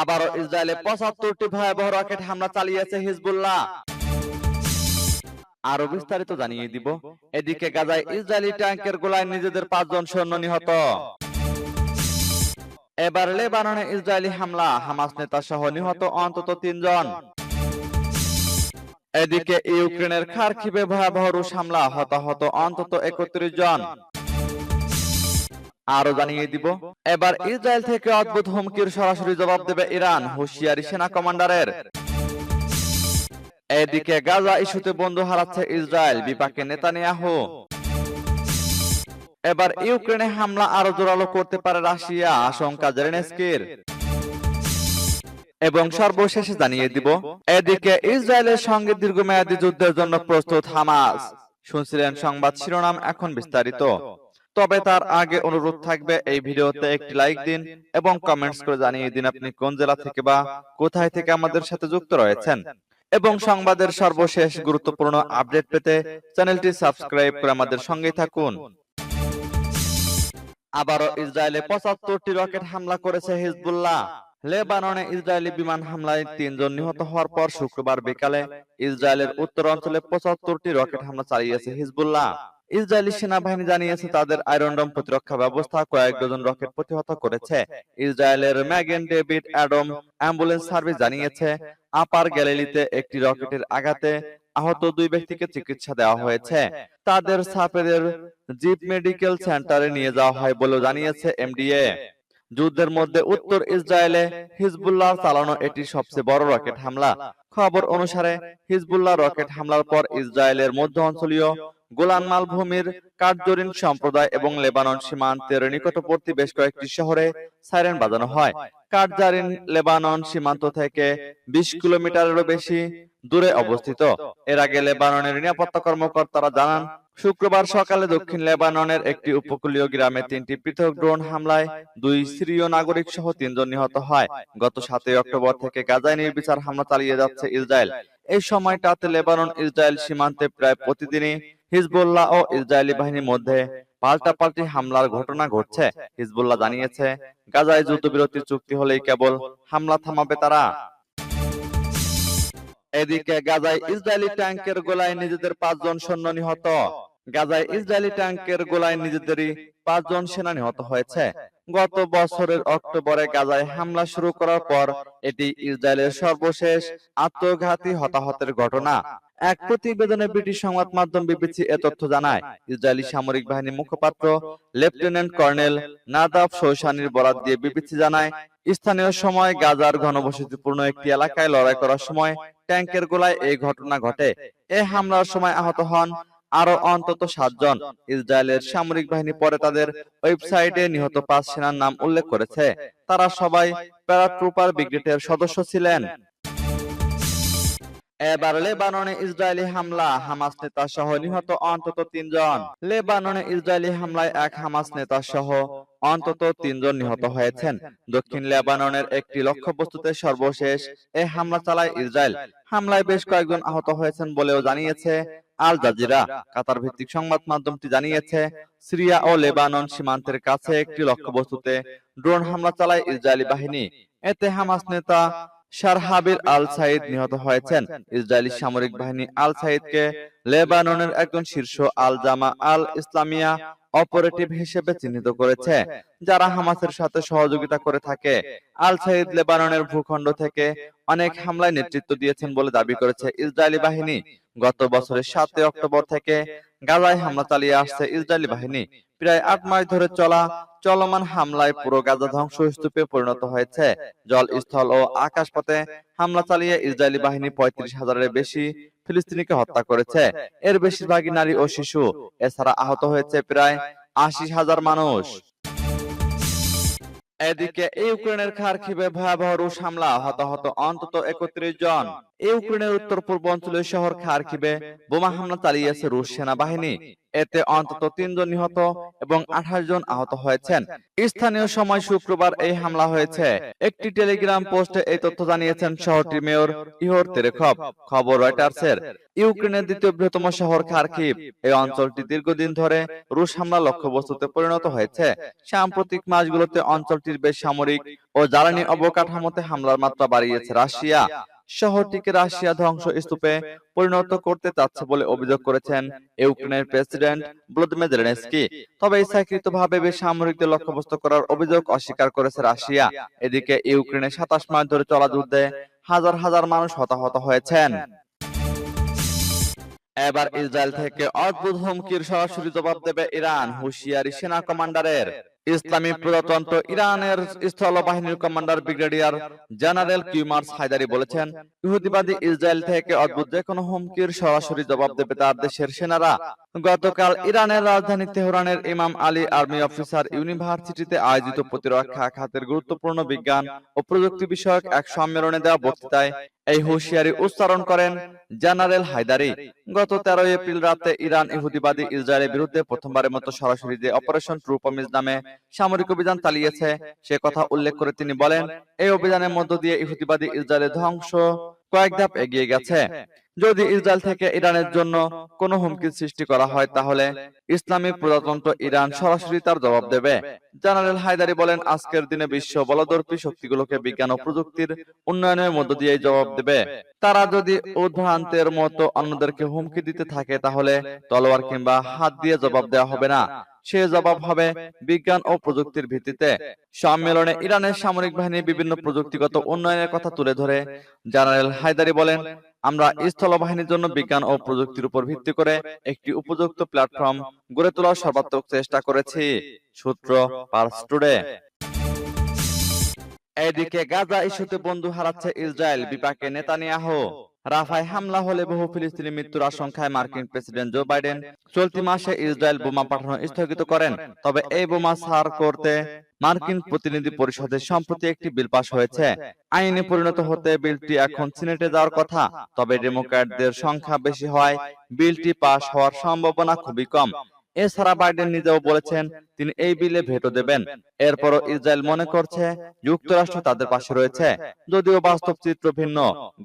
আবারও ইসরায়েলে পঁচাত্তরটি ভয়াবহ রকেট হামলা চালিয়েছে হিজবুল্লাহ। আরও বিস্তারিত জানিয়ে দিব। এদিকে গাজায় ইসরায়েলি ট্যাঙ্কের গোলায় নিজেদের পাঁচজন সৈন্য নিহত। এবার লেবাননে ইসরায়েলি হামলা। হামাস নেতা সহ নিহত অন্তত তিনজন। এদিকে ইউক্রেনের খারকিবে ভয়াবহ রুশ হামলা। হতাহত অন্তত একত্রিশ জন। আরও জানিয়ে দিব। এবার ইসরায়েল থেকে অদ্ভুত হুমকির সরাসরি জবাব দেবে ইরান হুঁশিয়ারি সেনা কমান্ডারের। এদিকে গাজা ইস্যুতে বন্ধু হারাচ্ছে ইসরায়েল বিপাকে নেতানিয়াহু। এবার ইউক্রেনে হামলা আরও জোরালো করতে পারে রাশিয়া আশঙ্কা জেলেনস্কির। এবং সর্বশেষে জানিয়ে দিব এদিকে ইসরায়েলের সঙ্গে দীর্ঘমেয়াদী যুদ্ধের জন্য প্রস্তুত হামাস। শুনছিলেন সংবাদ শিরোনাম এখন বিস্তারিত। তবে তার আগে অনুরোধ থাকবে এই ভিডিওতে একটি লাইক দিন এবং কমেন্টস করে জানিয়ে দিন আপনি কোন জেলা থেকে বা কোথায় থেকে আমাদের সাথে যুক্ত রয়েছেন। এবং সংবাদের সর্বশেষ গুরুত্বপূর্ণ আপডেট পেতে চ্যানেলটি সাবস্ক্রাইব করে আমাদের সঙ্গেই থাকুন। আবারও ইসরায়েলে পঁচাত্তরটি রকেট হামলা করেছে হিজবুল্লাহ। লেবাননে ইসরায়েলি বিমান হামলায় তিনজন নিহত হওয়ার পর শুক্রবার বিকালে ইসরায়েলের উত্তর অঞ্চলে পঁচাত্তরটি রকেট হামলা চালিয়েছে হিজবুল্লাহ। ইসরায়েলি সেনাবাহিনী জানিয়েছে তাদের আয়রনডম প্রতিরক্ষা ব্যবস্থা কয়েক ডজন রকেট প্রতিহত করেছে। ইসরায়েলের Magen David Adom ambulance service জানিয়েছে আপার গ্যালিলিতে একটি রকেটের আঘাতে আহত দুই ব্যক্তিকে চিকিৎসা দেওয়া হয়েছে। তাদের সাপেদের জিপ মেডিকেল সেন্টারে নিয়ে যাওয়া হয় বলেও জানিয়েছে এমডিএ যুদ্ধের মধ্যে উত্তর ইসরায়েলে হিজবুল্লাহ চালানো এটি সবচেয়ে বড় রকেট হামলা। খবর অনুসারে হিজবুল্লাহ রকেট হামলার পর ইসরায়েলের মধ্য অঞ্চলীয় গোলান মালভূমির কার্জরিন সম্প্রদায় এবং লেবানন সীমান্তের নিকটবর্তী বেশ কয়েকটি শহরে সাইরেন বাজানো হয়। কার্জারিন লেবানন সীমান্ত থেকে বিশ কিলোমিটারেরও বেশি দূরে অবস্থিত। এর আগে লেবাননের নিরাপত্তা কর্মকর্তারা জানান শুক্রবার সকালে দক্ষিণ লেবাননের একটি উপকূলীয় গ্রামে তিনটি পৃথক ড্রোন হামলায় দুই সিরীয় নাগরিক সহ তিনজন নিহত হয়। গত সাতই অক্টোবর থেকে গাজায় নির্বিচার হামলা চালিয়ে যাচ্ছে ইসরায়েল। এই সময়টাতে লেবানন ইসরায়েল সীমান্তে প্রায় প্রতিদিনই হিজবুল্লাহ ও ইসরায়েলি বাহিনীর মধ্যে পাল্টাপাল্টি হামলার ঘটনা ঘটছে। হিজবুল্লাহ জানিয়েছে, গাজায় যুদ্ধবিরতির চুক্তি হলেই কেবল হামলা থামাবে তারা। এদিকে গাজায় ইসরায়েলি ট্যাঙ্কের গোলায় নিজেদের পাঁচজন সৈন্য নিহত। গাজায় ইসরায়েলি ট্যাঙ্কের গোলায় নিজেদেরই পাঁচজন সেনা নিহত হয়েছে। গত বছরের অক্টোবরে গাজায় হামলা শুরু করার পর এটি ইসরায়েলের সর্বশেষ আত্মঘাতী হতাহতের ঘটনা। এক প্রতিবেদনে ব্রিটিশ সংবাদ মাধ্যম বিবিসি এ তথ্য জানায়, ইসরায়েলি সামরিক বাহিনীর মুখপাত্র, লেফটেন্যান্ট কর্নেল নাদাব শৌসানির বরাত দিয়ে বিবিসি জানায়, স্থানীয় সময় গাজার ঘনবসতিপূর্ণ একটি এলাকায় লড়াই করার সময় ট্যাঙ্কের গোলায় এই ঘটনা ঘটে। এ হামলার সময় আহত হন আরও অন্তত সাতজন। ইসরায়েলের সামরিক বাহিনী পরে তাদের ওয়েবসাইটে নিহত পাঁচ সেনার নাম উল্লেখ করেছে। তারা সবাই প্যারাট্রুপার ব্রিগেডের সদস্য ছিলেন। এবার লেবাননে ইসরায়েলি হামলা হামাস নেতা সহ নিহত অন্তত তিনজন। লেবাননে ইসরায়েলি হামলায় এক হামাস নেতা সহ অন্তত তিনজন নিহত হয়েছেন। দক্ষিণ লেবাননের একটি লক্ষ্যবস্তুতে সর্বশেষ এই হামলা চালায় ইসরায়েল। হামলায় বেশ কয়েকজন আহত হয়েছেন বলেও জানিয়েছে আল জাজিরা। কাতার ভিত্তিক সংবাদ মাধ্যমটি জানিয়েছে, সিরিয়া ও লেবানন সীমান্তের কাছে একটি লক্ষ্যবস্তুতে ড্রোন হামলা চালায় ইসরায়েলি বাহিনী। এতে হামাস নেতা শারহাবির আল সাইদ নিহত হয়েছেন। ইসরায়েলি সামরিক বাহিনী আল সাইদকে লেবাননের একজন শীর্ষ আল জামা আল ইসলামিয়া অপারেটিভ হিসেবে চিহ্নিত করেছে যারা হামাসের সাথে সহযোগিতা করে থাকে। আল সাইদ লেবাননের ভূখণ্ড থেকে অনেক হামলায় নেতৃত্ব দিয়েছেন বলে দাবি করেছে ইসরায়েলি বাহিনী। গত বছরের সাতই অক্টোবর থেকে গাজায় হামলা চালিয়ে আসছে ইসরায়েলি বাহিনী। প্রায় আট মাস ধরে চলা চলমান হামলায় পুরো গাজা ধ্বংসস্তূপে পরিণত হয়েছে। জল স্থল ও আকাশপথে হামলা চালিয়ে ইসরায়েলি বাহিনী পঁয়ত্রিশ হাজারের বেশি ফিলিস্তিনিকে হত্যা করেছে। এর বেশিরভাগই নারী ও শিশু। এছাড়া আহত হয়েছে প্রায় আশি হাজার মানুষ। এদিকে ইউক্রেনের খারকিবে ভয়াবহ রুশ হামলা। হতাহত অন্তত একত্রিশ জন। ইউক্রেনের উত্তর পূর্বাঞ্চলীয় শহর খার্কিবে বোমা হামলা চালিয়েছে রুশ সেনাবাহিনী। এতে অন্তত তিনজন নিহত এবং আঠাশ জন আহত হয়েছেন। স্থানীয় সময় শুক্রবার এই হামলা হয়েছে। একটি টেলিগ্রাম পোস্টে এই তথ্য জানিয়েছেন শহরটির মেয়র ইহর তেরেখভ খবর রয়টার্সের। ইউক্রেনের দ্বিতীয় বৃহত্তম শহর খার্কিভ এই অঞ্চলটি দীর্ঘদিন ধরে রুশ হামলা লক্ষ্যবস্তুতে পরিণত হয়েছে। সাম্প্রতিক মাসগুলোতে অঞ্চলটির বেশ সামরিক ও জ্বালানি অবকাঠামোতে হামলার মাত্রা বাড়িয়েছে রাশিয়া শহরটিকে রাশিয়া ধ্বংস স্তূপে পরিণত করতে চাচ্ছে বলে অভিযোগ করেছেন ইউক্রেনের প্রেসিডেন্ট ভ্লাদিমির জেলেনস্কি। তবে ইচ্ছাকৃতভাবে বেসামরিকদের লক্ষ্যবস্তু করার অভিযোগ অস্বীকার করেছে রাশিয়া। এদিকে ইউক্রেনে সাতাশ মাস ধরে চলা যুদ্ধে হাজার হাজার মানুষ হতাহত হয়েছেন। এবার ইসরায়েল থেকে অদ্ভুত হুমকির সরাসরি জবাব দেবে ইরান হুঁশিয়ারি সেনা কমান্ডারের। ইসলামী প্রজাতন্ত্র ইরানের স্থল বাহিনীর commander brigadier general Kiumars Haidari বলেছেন ইহুদিবাদী ইসরায়েল থেকে অদ্ভুত যে কোনো হুমকির সরাসরি জবাব দেবে তার দেশের সেনারা। গতকাল ইরানের রাজধানী তেহরানের ইমাম আলী আর্মি অফিসার ইউনিভার্সিটিতে আয়োজিত প্রতিরক্ষা খাতের গুরুত্বপূর্ণ বিজ্ঞান ও প্রযুক্তি বিষয়ক এক সম্মেলনে দেওয়া বক্তৃতায় এই হুঁশিয়ারি উচ্চারণ করেন জেনারেল হায়দারি। গত তেরোই এপ্রিল রাতে ইরান ইহুদিবাদী ইসরায়েলের বিরুদ্ধে প্রথমবারের মতো সরাসরি যে অপারেশন ট্রু প্রমিস নামে সামরিক অভিযান চালিয়েছে, সে কথা উল্লেখ করে তিনি বলেন, এই অভিযানের মধ্য দিয়ে ইহুদিবাদী ইসরায়েলের ধ্বংস কয়েক ধাপ এগিয়ে গেছে। যদি ইসরায়েল থেকে ইরানের জন্য কোনো হুমকি সৃষ্টি করা হয় তাহলে ইসলামী প্রজাতন্ত্র ইরান সরাসরি তার জবাব দেবে। জেনারেল হায়দারি বলেন আজকের দিনে বিশ্ব বলদর্পী শক্তিগুলোকে বিজ্ঞান ও প্রযুক্তির উন্নয়নের মধ্য দিয়ে জবাব দেবে। তারা যদি উদ্ভ্রান্তের মতো অন্যদেরকে হুমকি দিতে থাকে তাহলে তলোয়ার কিংবা হাত দিয়ে জবাব দেওয়া হবে না। সে জবাব হবে বিজ্ঞান ও প্রযুক্তির ভিত্তিতে সম্মেলনে ইরানের সামরিক বাহিনীর বিভিন্ন প্রযুক্তিগত উন্নয়নের কথা তুলে ধরে। জেনারেল হায়দারি বলেন, আমরা স্থল বাহিনীর জন্য বিজ্ঞান ও প্রযুক্তির উপর ভিত্তি করে একটি উপযুক্ত প্ল্যাটফর্ম গড়ে তোলার সর্বাত্মক চেষ্টা করেছি। সূত্র পার্স টুডে। এদিকে গাজা ইস্যুতে বন্ধু হারাচ্ছে ইসরায়েল, বিপাকে নেতানিয়াহু। রাফায় হামলা হলে বহু ফিলিস্তিনি মৃত্যুর আশঙ্কায় মার্কিন প্রেসিডেন্ট জো বাইডেন চলতি মাসে ইসরায়েল বোমা পাঠানো স্থগিত করেন। তবে এই বোমা সার করতে মার্কিন প্রতিনিধি পরিষদে সম্প্রতি একটি বিল পাশ হয়েছে। আইনে পরিণত হতে বিলটি এখন সিনেটে যাওয়ার কথা, তবে ডেমোক্র্যাটদের সংখ্যা বেশি হয় বিলটি পাশ হওয়ার সম্ভাবনা খুবই কম। এছাড়া বাইডেন নিজেও বলেছেন, তিনি এই বিলে ভেটো দেবেন। এরপরও ইসরায়েল মনে করছে, যুক্তরাষ্ট্র তাদের পাশে রয়েছে। যদিও বাস্তব চিত্র ভিন্ন,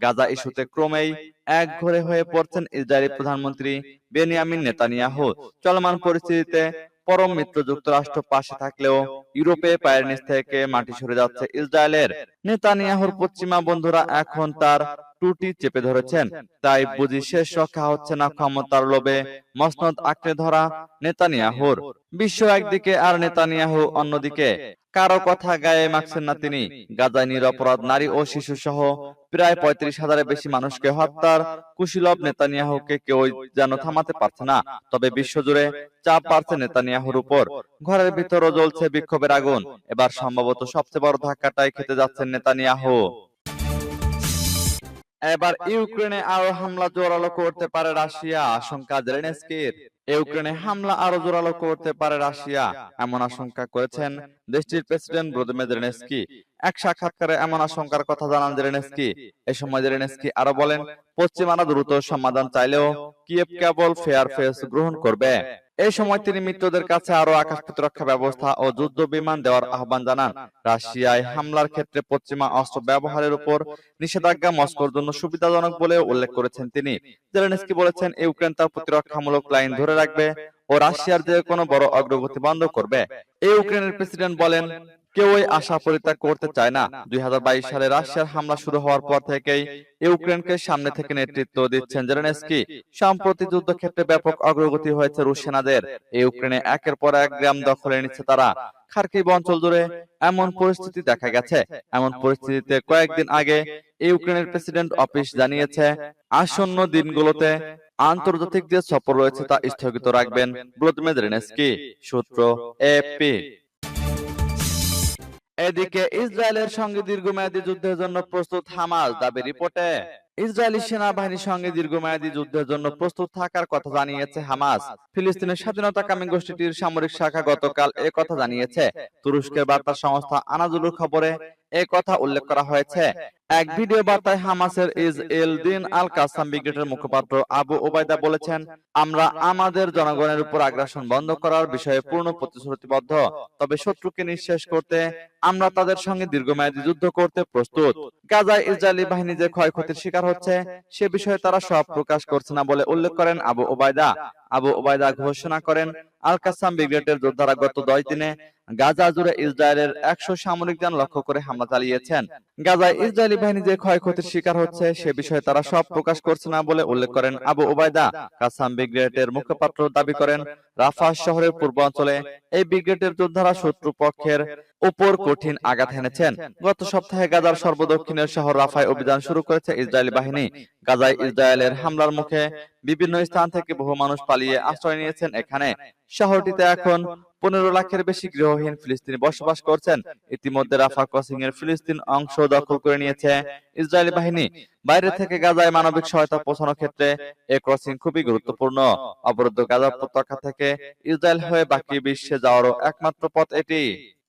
গাজা ইস্যুতে ক্রমেই এক ঘরে হয়ে পড়ছেন ইসরায়েলি প্রধানমন্ত্রী বেনিয়ামিন নেতানিয়াহু। চলমান পরিস্থিতিতে পরম মিত্র যুক্তরাষ্ট্র পাশে থাকলেও ইউরোপে পায়ের নিচ থেকে মাটি সরে যাচ্ছে ইসরায়েলের। নেতানিয়াহুর পশ্চিমা বন্ধুরা এখন তার টুটি চেপে ধরেছেন। তাই বুঝি শেষ রক্ষা হচ্ছে না ক্ষমতার লোভে। মসনদ আঁকড়ে ধরা নেতানিয়াহুর। বিশ্ব একদিকে আর নেতানিয়াহু অন্যদিকে। কারও কথা গায়ে মাখছেন না তিনি। গাজায় নিরপরাধ নারী ও শিশু সহ প্রায় পঁয়ত্রিশ হাজারের বেশি মানুষকে হত্যার কুশীলভ নেতানিয়াহুকে কেউ যেন থামাতে পারছে না। তবে বিশ্বজুড়ে চাপ পারছে নেতানিয়াহুর উপর। ঘরের ভিতরও জ্বলছে বিক্ষোভের আগুন। এবার সম্ভবত সবচেয়ে বড় ধাক্কাটাই খেতে যাচ্ছেন নেতানিয়াহু। এবার ইউক্রেনে আরও হামলা জোরালো করতে পারে রাশিয়া আশঙ্কা জেলেনস্কির। ইউক্রেনে হামলা আরও জোরালো করতে পারে রাশিয়া এমন আশঙ্কা করেছেন দেশটির প্রেসিডেন্ট ভ্লাদিমির জেলেনস্কি। এক সাক্ষাৎকারে এমন আশঙ্কার কথা জানান জেলেনস্কি। এ সময় জেলেনস্কি আরও বলেন পশ্চিমারা দ্রুত সমাধান চাইলেও কিয়েভ কেবল ফেয়ার ফেস গ্রহণ করবে। এই সময় তিনি মিত্রদের কাছে আরও আকাশ প্রতিরক্ষা ব্যবস্থা ও যুদ্ধ বিমান দেওয়ার আহ্বান জানান। রাশিয়ায় হামলার ক্ষেত্রে পশ্চিমা অস্ত্র ব্যবহারের উপর নিষেধাজ্ঞা মস্কোর জন্য সুবিধাজনক বলে উল্লেখ করেছেন তিনি। জেলেনস্কি বলেছেন, ইউক্রেন তার প্রতিরক্ষামূলক লাইন ধরে রাখবে ও রাশিয়ার যে কোনো বড় অগ্রগতি বন্ধ করবে। এই ইউক্রেনের প্রেসিডেন্ট বলেন কেউই আশা পরিত্যাগ করতে চায় না। দুই হাজার বাইশ সালে রাশিয়ার হামলা শুরু হওয়ার পর থেকেই ইউক্রেনকে সামনে থেকে নেতৃত্ব দিচ্ছেন জেলেনস্কি। সম্প্রতি যুদ্ধক্ষেত্রে ব্যাপক অগ্রগতি হয়েছে রুশ সেনাদের। ইউক্রেনে একের পর এক গ্রাম দখলে নিচ্ছে তারা। খার্কিভ অঞ্চল জুড়ে এমন পরিস্থিতি দেখা গেছে। এমন পরিস্থিতিতে কয়েকদিন আগে ইউক্রেনের প্রেসিডেন্ট অফিস জানিয়েছে আসন্ন দিনগুলোতে আন্তর্জাতিক যে সফর রয়েছে তা স্থগিত রাখবেন ভ্লাদিমির জেলেনস্কি। সূত্র এপি এদিকে ইসরায়েলের সঙ্গে দীর্ঘমেয়াদী যুদ্ধের জন্য প্রস্তুত হামাস দাবি রিপোর্টে ইসরায়েলি সেনাবাহিনীর সঙ্গে দীর্ঘমেয়াদী যুদ্ধের জন্য প্রস্তুত থাকার কথা জানিয়েছে হামাস। ফিলিস্তিনের স্বাধীনতাকামী গোষ্ঠীটির সামরিক শাখা গতকাল এ কথা জানিয়েছে। তুরস্কের বার্তা সংস্থা আনাজুলুর খবরে এ কথা উল্লেখ করা হয়েছে। এক ভিডিও বার্তায় হামাসের ইজ এল দিন আল কাসাম ব্রিগেডের মুখপাত্র আবু ওবায়দা বলেছেন আমরা আমাদের জনগণের উপর আগ্রাসন বন্ধ করার বিষয়ে পূর্ণ প্রতিশ্রুতিবদ্ধ। তবে শত্রুকে নিঃশেষ করতে আমরা তাদের সঙ্গে দীর্ঘমেয়াদী যুদ্ধ করতে প্রস্তুত। গাজায় ইসরায়েলি বাহিনী যে ক্ষয়ক্ষতির শিকার হচ্ছে সে বিষয়ে তারা সব প্রকাশ করছে না বলে উল্লেখ করেন আবু ওবায়দা আবু ওবায়দা ঘোষণা করেন আল কাসাম ব্রিগেডের যোদ্ধারা গত দশ দিনে গাজা জুড়ে ইসরায়েলের একশো সামরিক যান লক্ষ্য করে হামলা চালিয়েছেন গাজায় ইসরায়েলি বাহিনী যে ক্ষয়ক্ষতির শিকার হচ্ছে, সে বিষয়ে তারা সব প্রকাশ করছে না বলে উল্লেখ করেন আবু ওবায়দা কাসাম ব্রিগেডের মুখপাত্র দাবি করেন রাফা শহরের পূর্বাঞ্চলে এই ব্রিগেডের যোদ্ধারা শত্রু পক্ষের উপর কঠিন আঘাত হেনেছেন গত সপ্তাহে গাজার সর্বদক্ষিণের শহর রাফায় অভিযান শুরু করেছে ইসরায়েলি বাহিনী। গাজায় ইসরায়েলের হামলার মুখে বিভিন্ন স্থান থেকে বহু মানুষ পালিয়ে আশ্রয় নিয়েছেন এখানে। শহরটিতে এখন পনেরো লাখের বেশি গৃহহীন ফিলিস্তিনি বসবাস করছেন। ইতিমধ্যে রাফা ক্রসিং এর ফিলিস্তিন অংশ দখল করে নিয়েছে। ইসরায়েলি বাহিনী। বাইরে থেকে গাজায় মানবিক সহায়তা পৌঁছানোর ক্ষেত্রে এ ক্রসিং খুবই গুরুত্বপূর্ণ অবরুদ্ধ গাজা উপত্যকা থেকে ইসরায়েল হয়ে বাকি বিশ্বে যাওয়ারও একমাত্র পথ এটি